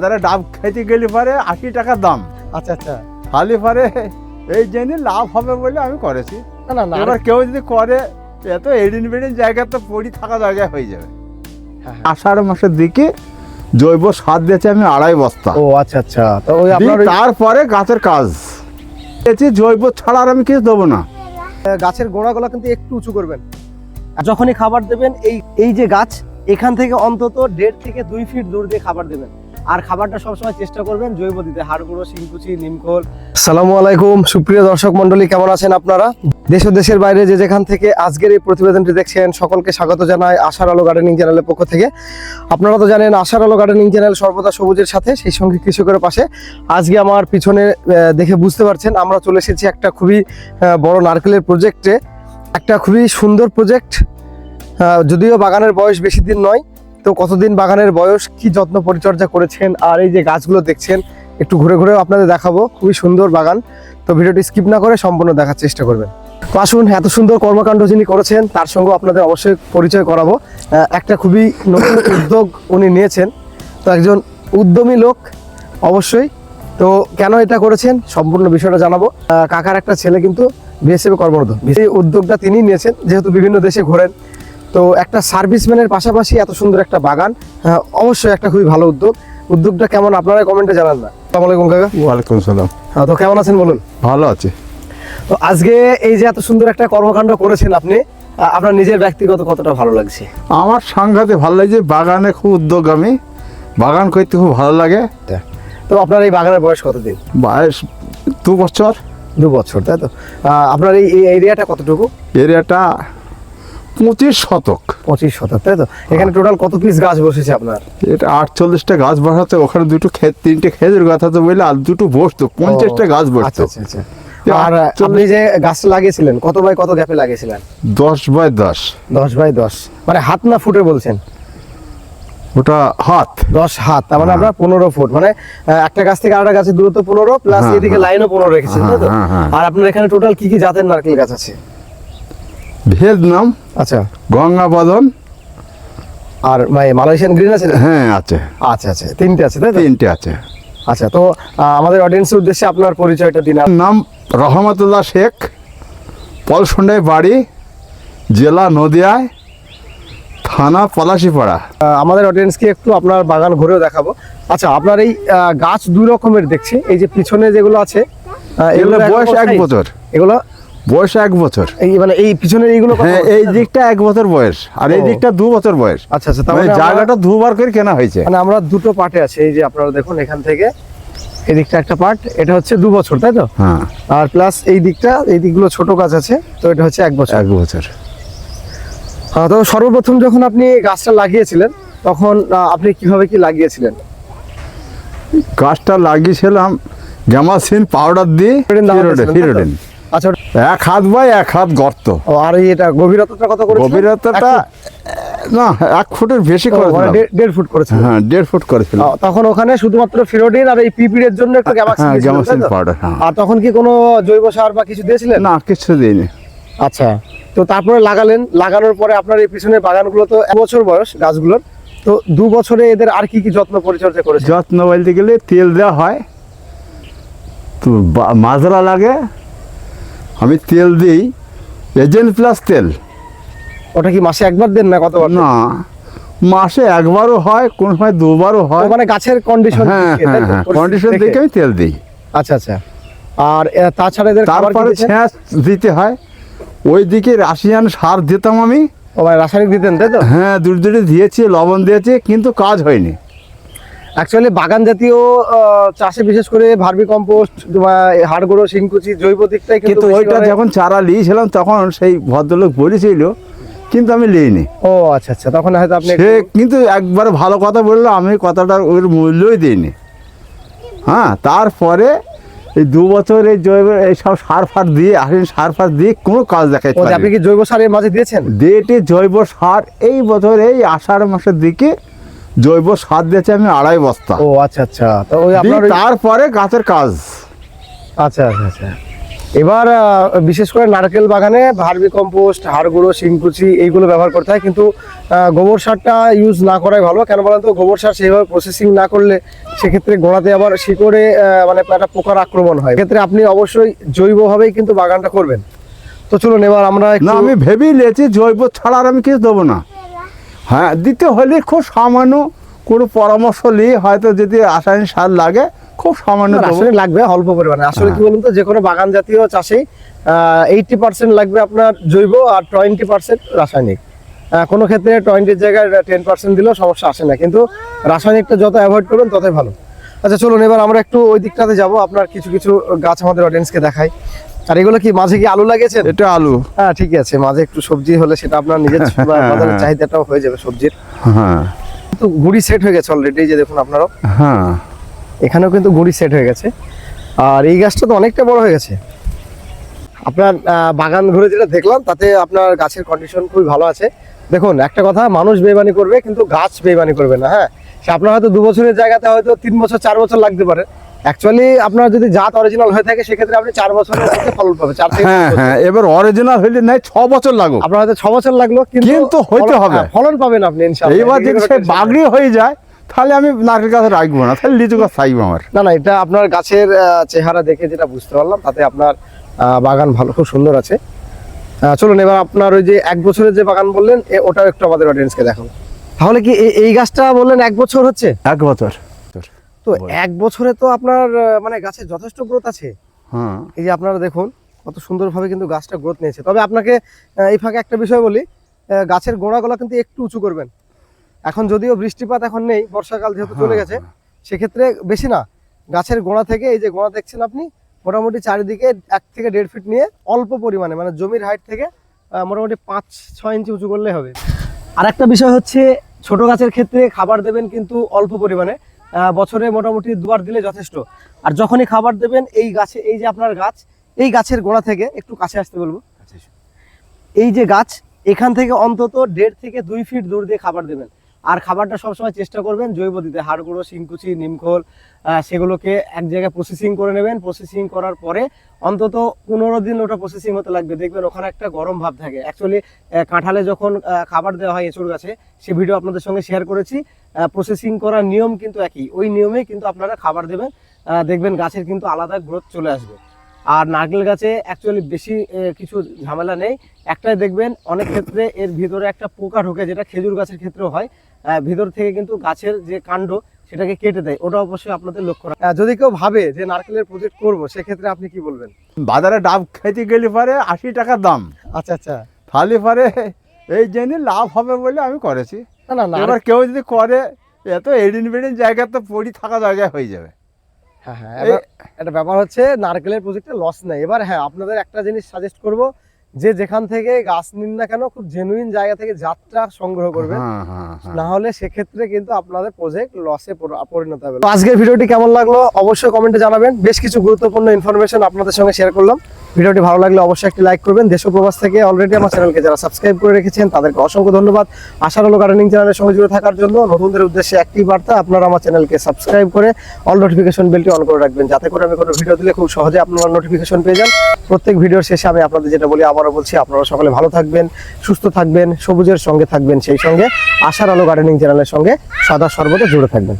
বাজারে ডাব খেতে গেলে পরে আশি টাকা দাম। আচ্ছা আচ্ছা। খালি পরে এই জন্য লাভ হবে বলে আমি করেছি। না না না এবার কেউ যদি করে এত এডিন বেডিন জায়গা তো পড়ি থাকা জায়গায় হয়ে যাবে। হ্যাঁ, হ্যাঁ। আষাঢ় মাসের দিকে জৈব সার দিয়েছে আমি আড়াই বস্তা। ও আচ্ছা আচ্ছা। তো ওই আপনার তারপরে গাছের কাজ। এতে জৈব ছাড়া আর আমি কিছু দেবো না। গাছের গোড়াগুলো কিন্তু একটু উঁচু করবেন। যখনই খাবার দেবেন এই এই যে গাছ এখান থেকে অন্তত দেড় থেকে দুই ফিট দূর দিয়ে খাবার দেবেন। আর খাবারটা সবসময় চেষ্টা করবেন, জৈব দিতে। হাড় গুঁড়ো শিংকুচি, নিমখোল। সালামু আলাইকুম। সুপ্রিয় দর্শক মন্ডলী কেমন আছেন আপনারা? দেশ দেশের বাইরে যে যেখান থেকে আজকের এই প্রতিবেদনটি দেখছেন, সকলকে স্বাগত জানাই আশার আলো গার্ডেনিং চ্যানেলের পক্ষ থেকে। আপনারা তো জানেন, আশার আলো গার্ডেনিং চ্যানেল সর্বদা সবুজের সাথে, সেই সঙ্গে কৃষকের পাশে। আজকে আমার পিছনে দেখে বুঝতে পারছেন, আমরা চলে এসেছি একটা খুবই বড় নারকেলের প্রজেক্টে একটা খুবই সুন্দর প্রজেক্ট যদিও বাগানের বয়স বেশি দিন নয় তো কতদিন বাগানের বয়স, কি যত্ন পরিচর্যা করেছেন, আর এই যে গাছগুলো দেখছেন, একটু ঘুরে ঘুরেও আপনাদের দেখাবো। খুবই সুন্দর বাগান। তো ভিডিওটি স্কিপ না করে সম্পূর্ণ দেখার চেষ্টা করবেন। তো আসুন, এত সুন্দর কর্মকাণ্ড যিনি করেছেন, তার সঙ্গে আপনাদের অবশ্যই পরিচয় করাবো। একটা খুবই নতুন উদ্যোগ উনি নিয়েছেন। তো একজন উদ্যমী লোক, অবশ্যই। তো কেন এটা করেছেন, সম্পূর্ণ বিষয়টা জানাব। কাকার একটা ছেলে কিন্তু বিএসএফ কর্মরত। এই উদ্যোগটা তিনি নিয়েছেন, যেহেতু বিভিন্ন দেশে ঘোরেন। তো একটা সার্ভিসম্যানের পাশাপাশি এত সুন্দর একটা বাগান আহ, অবশ্যই একটা খুবই ভালো উদ্যোগ। উদ্যোগটা কেমন? আপনারা কমেন্টে জানান না। আসসালামু আলাইকুম কাকা। ওয়ালাইকুম সালাম। আহ, তো কেমন আছেন বলুন? ভালো আছে। তো আজকে এই যে এত সুন্দর একটা কর্মকাণ্ড করেছেন আপনি আপনার নিজের ব্যক্তিগত কতটা ভালো লাগছে? আমার সাংঘাতে ভালো লাগছে বাগানে খুব উদ্যোগ আমি। বাগান করতে খুব ভালো লাগে। তো আপনার এই বাগানের বয়স কতদিন? বয়স দু বছর। দু বছর তাই তো? আপনার এই এই এরিয়াটা কতটুকু? এরিয়াটা পঁচিশ শতক। পঁচিশ শতক তাই তো? এখানে টোটাল কত পিস গাছ বসেছে আপনার? এটা আটচল্লিশটা গাছ বসাতে ওখানে দুটো ক্ষেত তিনটে খেজুর গাছ আছে বলে আর দুটো বসতো পঞ্চাশটা গাছ আচ্ছা বসতো। আচ্ছা আচ্ছা। আর আপনি যে গাছটা লাগিয়েছিলেন কত বাই কত গ্যাপে লাগিয়েছিলেন? দশ বাই দশ। দশ বাই দশ। মানে হাত না ফুটে বলছেন? ওটা হাত। দশ হাত তার মানে হ্যাঁ। আমরা পনেরো ফুট। মানে একটা গাছ থেকে আরেকটা গাছের দূরত্ব পনেরো প্লাস হ্যাঁ, এদিকে হ্যাঁ। লাইনও পনেরো রেখেছেন তাই তো? হ্যাঁ, হ্যাঁ, আর আপনার এখানে টোটাল কি কি জাতের নারকেল গাছ আছে? ভিয়েতনাম আচ্ছা। গঙ্গা বদন আর মানে মালয়েশিয়ান গ্রিন আছে হ্যাঁ আছে। আচ্ছা আচ্ছা তিনটে আছে তাই তিনটে আছে। আচ্ছা তো আমাদের অডিয়েন্সের উদ্দেশ্যে আপনার পরিচয়টা দিন। নাম রহমতুল্লাহ শেখ পলসন্ডাই বাড়ি জেলা নদিয়ায় থানা পলাশিপাড়া। আমাদের অডিয়েন্সকে একটু আপনার বাগান ঘুরেও দেখাবো। আচ্ছা আপনার এই গাছ দুই রকমের দেখছি। এই যে পিছনে যেগুলো আছে এগুলো এগুলো বয়স এক বছর। এগুলো বয়স এক বছর। এই মানে এই পিছনের এইগুলো হ্যাঁ এই দিকটা এক বছর বয়স আর এই দিকটা দু বছর বয়স। আচ্ছা আচ্ছা তার মানে জায়গাটা দুবার করে কেনা হয়েছে। মানে আমরা দুটো পার্টে আছে এই যে আপনারা দেখুন এখান থেকে। এই দিকটা একটা পার্ট এটা হচ্ছে দু বছর তাই তো? হ্যাঁ। আর প্লাস এই দিকটা এই দিকগুলো ছোট গাছ আছে তো এটা হচ্ছে এক বছর। এক বছর। তো সর্বপ্রথম যখন আপনি গাছটা লাগিয়েছিলেন তখন আপনি কীভাবে কি লাগিয়েছিলেন? গাছটা লাগিয়েছিলাম গ্যামাসিন পাউডার দিয়ে আচ্ছা এক হাত বাই এক হাত গর্ত। ও, আর এটা গভীরতাটা কত করেছিলেন? গভীরতাটা না এক ফুটের বেশি? মানে করেছিলাম। দেড়- ফুট করেছিলেন। হ্যাঁ দেড় ফুট করেছিলাম। তখন ওখানে শুধুমাত্র ফিরোডিন আর এই পিপিডের জন্য একটু গ্যামাক্সিন? পাউডার হ্যাঁ। আর তখন কি কোনো জৈব সার বা কিছু দিয়েছিলেন? না কিছু দিইনি। আচ্ছা তো তারপরে লাগালেন। লাগানোর পরে আপনার এই পিছনের বাগানগুলো তো এক বছর বয়স গাছগুলোর। তো দু বছরে এদের আর কি কি যত্ন পরিচর্যা করেছে যত্ন বলতে গেলে তেল দেওয়া হয়। তো মাজরা লাগে আমি তেল দিই এজেন্ট প্লাস তেল। ওটা কি মাসে একবার দেন না কতবার না মাসে একবারও হয় কোন সময় দুবারও হয়। মানে গাছের কন্ডিশন হ্যাঁ হ্যাঁ হ্যাঁ কন্ডিশন দেখে। আমি তেল দিই। আচ্ছা আচ্ছা। আর তাছাড়া এদের তারপরে ছ্যাঁচ দিতে হয়। ওই দিকে রাশিয়ান সার দিতাম আমি। ও মানে রাসায়নিক দিতেন তাই তো? হ্যাঁ দূর দূরে দিয়েছি লবণ দিয়েছি কিন্তু কাজ হয়নি। অ্যাকচুয়ালি বাগান জাতীয় চাষে বিশেষ করে ভার্মি কম্পোস্ট বা হাড় গুঁড়ো শিংকুচি জৈব দিকটাই কিন্তু ওইটা যখন চারা নিয়েছিলাম তখন সেই ভদ্রলোক বলেছিল কিন্তু আমি নিইনি ও আচ্ছা আচ্ছা তখন হয়তো আপনি সে কিন্তু একবার ভালো কথা বলল আমি কথাটা ওর মূল্যই দিইনি। হ্যাঁ তারপরে এই দু বছর এই জৈব এই সব সার ফার দিয়ে আসেন সার ফার দিয়ে কোনো কাজ দেখাইতে ও আপনি কি জৈব সারের মাঝে দিয়েছেন? দিয়েটি জৈব সার এই বছর এই আষাঢ় মাসের দিকে জৈব সার দিয়েছে আমি আড়াই বস্তা। ও আচ্ছা আচ্ছা। তো ওই আপনার ওই- তারপরে গাছের কাজ। আচ্ছা আচ্ছা আচ্ছা। এবার আহ, বিশেষ করে নারকেল বাগানে ভার্মি কম্পোস্ট হাড় গুঁড়ো শিংকুচি এইগুলো ব্যবহার করতে হয়। কিন্তু আহ, গোবর সারটা ইউজ না করাই ভালো। কেন বলেন তো গোবর সার সেইভাবে প্রসেসিং না করলে সেক্ষেত্রে গোড়াতে আবার শিকড়ে আহ, মানে একটা পোকার আক্রমণ হয়। ক্ষেত্রে আপনি অবশ্যই জৈবভাবেই কিন্তু বাগানটা করবেন। তো চলুন এবার আমরা না একটু আমি ভেবেই নিয়েছি জৈব ছাড়া আর আমি কিছু দেবো না। হ্যাঁ দিতে হলে খুব সামান্য কোনো পরামর্শ নিয়ে হয়তো যদি রাসায়নিক সার লাগে খুব সামান্য রাসায়নিক লাগবে অল্প পরিমাণে। আসলে কি বলুন তো যে কোনো বাগান জাতীয় চাষে এইটটি পার্সেন্ট লাগবে আপনার জৈব আর টোয়েন্টি পার্সেন্ট রাসায়নিক। কোনো ক্ষেত্রে টোয়েন্টির জায়গায় টেন পার্সেন্ট দিলেও সমস্যা আসে না। কিন্তু রাসায়নিকটা যত অ্যাভয়েড করবেন ততই ভালো। আচ্ছা চলুন এবার আমরা একটু ওই দিকটাতে যাব। আপনার কিছু কিছু গাছ আমাদের অডিয়েন্সকে দেখাই। আর এগুলো কি মাঝে কি আলু লাগিয়েছেন? এটা আলু। হ্যাঁ ঠিক আছে মাঝে একটু সবজি হলে সেটা আপনার নিজের বাজারের চাহিদাটাও হয়ে যাবে সবজির। হ্যাঁ। তো গুড়ি সেট হয়ে গেছে অলরেডি যে দেখুন আপনারাও। হ্যাঁ। এখানেও কিন্তু গুড়ি সেট হয়ে গেছে। আর এই গাছটা তো অনেকটা বড় হয়ে গেছে। আপনার বাগান ঘুরে যেটা দেখলাম তাতে আপনার গাছের কন্ডিশন খুবই ভালো আছে। দেখুন একটা কথা মানুষ বেমানি করবে কিন্তু গাছ বেমানি করবে না হ্যাঁ? আপনার হয়তো দু বছরের জায়গাতে হয়তো তিন বছর চার বছর লাগতে পারে। অ্যাকচুয়ালি আপনার যদি জাত অরিজিনাল হয়ে থাকে সেক্ষেত্রে আপনি চার বছরের মধ্যে ফলন পাবে চার থেকে হ্যাঁ। হ্যাঁ এবার অরিজিনাল হইলে নাই ছ বছর লাগুক। আপনার হয়তো ছ বছর লাগল কিন্তু হইতে হবে। হ্যাঁ, ফলন পাবেন আপনি ইনশাআল্লাহ। এদিকে যদি সে বাগড়ি হয়ে যায় তাহলে আমি নারকেল গাছ রাখব না তাহলে লিচু গাছ থাকবে আমার। না না এটা আপনার গাছের চেহারা দেখে যেটা বুঝতে পারলাম তাতে আপনার আহ, বাগান ভালো খুব সুন্দর আছে। চলুন এবার আপনার ওই যে এক বছরের যে বাগান বললেন ওটাও একটু আমাদের অডিয়েন্সকে দেখাবো। তাহলে কি এই- গাছটা বললেন এক বছর হচ্ছে? এক বছর। তো এক বছরে তো আপনার মানে গাছের যথেষ্ট গ্রোথ আছে। হ্যাঁ। এই যে আপনারা দেখুন কত সুন্দরভাবে কিন্তু গাছটা গ্রোথ নিয়েছে। তবে আপনাকে এই ফাঁকে একটা বিষয় বলি গাছের গোড়াগুলো কিন্তু একটু উঁচু করবেন। এখন যদিও বৃষ্টিপাত এখন নেই বর্ষাকাল যেহেতু চলে গেছে সেক্ষেত্রে বেশি না। গাছের গোড়া থেকে এই যে গোড়া দেখছেন আপনি মোটামুটি চারিদিকে এক থেকে দেড় ফিট নিয়ে অল্প পরিমাণে মানে জমির হাইট থেকে মোটামুটি পাঁচ ছয় ইঞ্চি উঁচু করলে হবে। আর একটা বিষয় হচ্ছে ছোট গাছের ক্ষেত্রে খাবার দেবেন কিন্তু অল্প পরিমাণে বছরে মোটামুটি দুবার দিলে যথেষ্ট। আর যখনই খাবার দেবেন এই গাছে এই যে আপনার গাছ এই গাছের গোড়া থেকে একটু কাছে আসতে বলব। এই যে গাছ এখান থেকে অন্তত দেড় থেকে দুই ফিট দূর দিয়ে খাবার দেবেন। আর খাবারটা সবসময় চেষ্টা করবেন জৈব দিতে। হাড় গুঁড়ো শিংকুচি, নিমখোল সেগুলোকে এক জায়গায় প্রসেসিং করে নেবেন। প্রসেসিং করার পরে অন্তত পনেরো দিন ওটা প্রসেসিং হতে লাগবে। দেখবেন ওখানে একটা গরম ভাব থাকে। অ্যাকচুয়ালি কাঁঠালে যখন খাবার দেওয়া হয় এঁচুড় গাছে, সে ভিডিও আপনাদের সঙ্গে শেয়ার করেছি। প্রসেসিং করার নিয়ম কিন্তু একই। ওই নিয়মেই কিন্তু আপনারা খাবার দেবেন। দেখবেন গাছের কিন্তু আলাদা গ্রোথ চলে আসবে। আর নারকেল গাছে অ্যাকচুয়ালি বেশি কিছু ঝামেলা নেই। একটাই দেখবেন অনেক ক্ষেত্রে এর ভিতরে একটা পোকা ঢোকে যেটা খেজুর গাছের ক্ষেত্রেও হয়। ভিতর থেকে কিন্তু গাছের যে কাণ্ড সেটাকে কেটে দেয়। ওটা অবশ্যই আপনাদের লক্ষ্য রাখা যদি কেউ ভাবে যে নারকেলের প্রজেক্ট করব সেক্ষেত্রে আপনি কি বলবেন? বাজারে ডাব খেতে গেলে পারে আশি টাকা দাম। আচ্ছা আচ্ছা। তাহলে পারে এই জন্য লাভ হবে বলে আমি করেছি। না না না এবার কেউ যদি করে এত এডিন বেডিন জায়গা তো পড়ি থাকা জায়গায় হয়ে যাবে। হ্যাঁ হ্যাঁ একটা ব্যাপার হচ্ছে নারকেলের প্রজেক্টে লস নেই। এবার হ্যাঁ আপনাদের একটা জিনিস সাজেস্ট করব যে যেখান থেকে গাছ নিন না কেন খুব জেনুইন জায়গা থেকে যাত্রা সংগ্রহ করবেন। হ্যাঁ হ্যাঁ হ্যাঁ। না হলে সেক্ষেত্রে কিন্তু আপনাদের প্রজেক্ট লসে পরিণত হবে। আজকের ভিডিওটি কেমন লাগল? অবশ্যই কমেন্টে জানাবেন। বেশ কিছু গুরুত্বপূর্ণ ইনফরমেশন আপনাদের সঙ্গে শেয়ার করলাম। ভিডিওটি ভালো লাগলে অবশ্যই একটি লাইক করবেন। দেশ প্রবাস থেকে অলরেডি আমার চ্যানেলকে যারা সাবস্ক্রাইব করে রেখেছেন, তাদেরকে অসংখ্য ধন্যবাদ। আশার আলো গার্ডেনিং চ্যানেলের সঙ্গে জুড়ে থাকার জন্য নতুনদের উদ্দেশ্যে একটি বার্তা, আপনারা আমার চ্যানেলকে সাবস্ক্রাইব করে অল নোটিফিকেশন বেলটি অন করে রাখবেন। যাতে করে আমি কোনো ভিডিও দিলে খুব সহজে আপনারা নোটিফিকেশন পেয়ে যান। প্রত্যেক ভিডিওর শেষে আমি আপনাদের যেটা বলি, আবারও বলছি, আপনারা সকলে ভালো থাকবেন, সুস্থ থাকবেন, সবুজের সঙ্গে থাকবেন সেই সঙ্গে। আশার আলো গার্ডেনিং চ্যানেলের সঙ্গে সদা সর্বদা জুড়ে থাকবেন।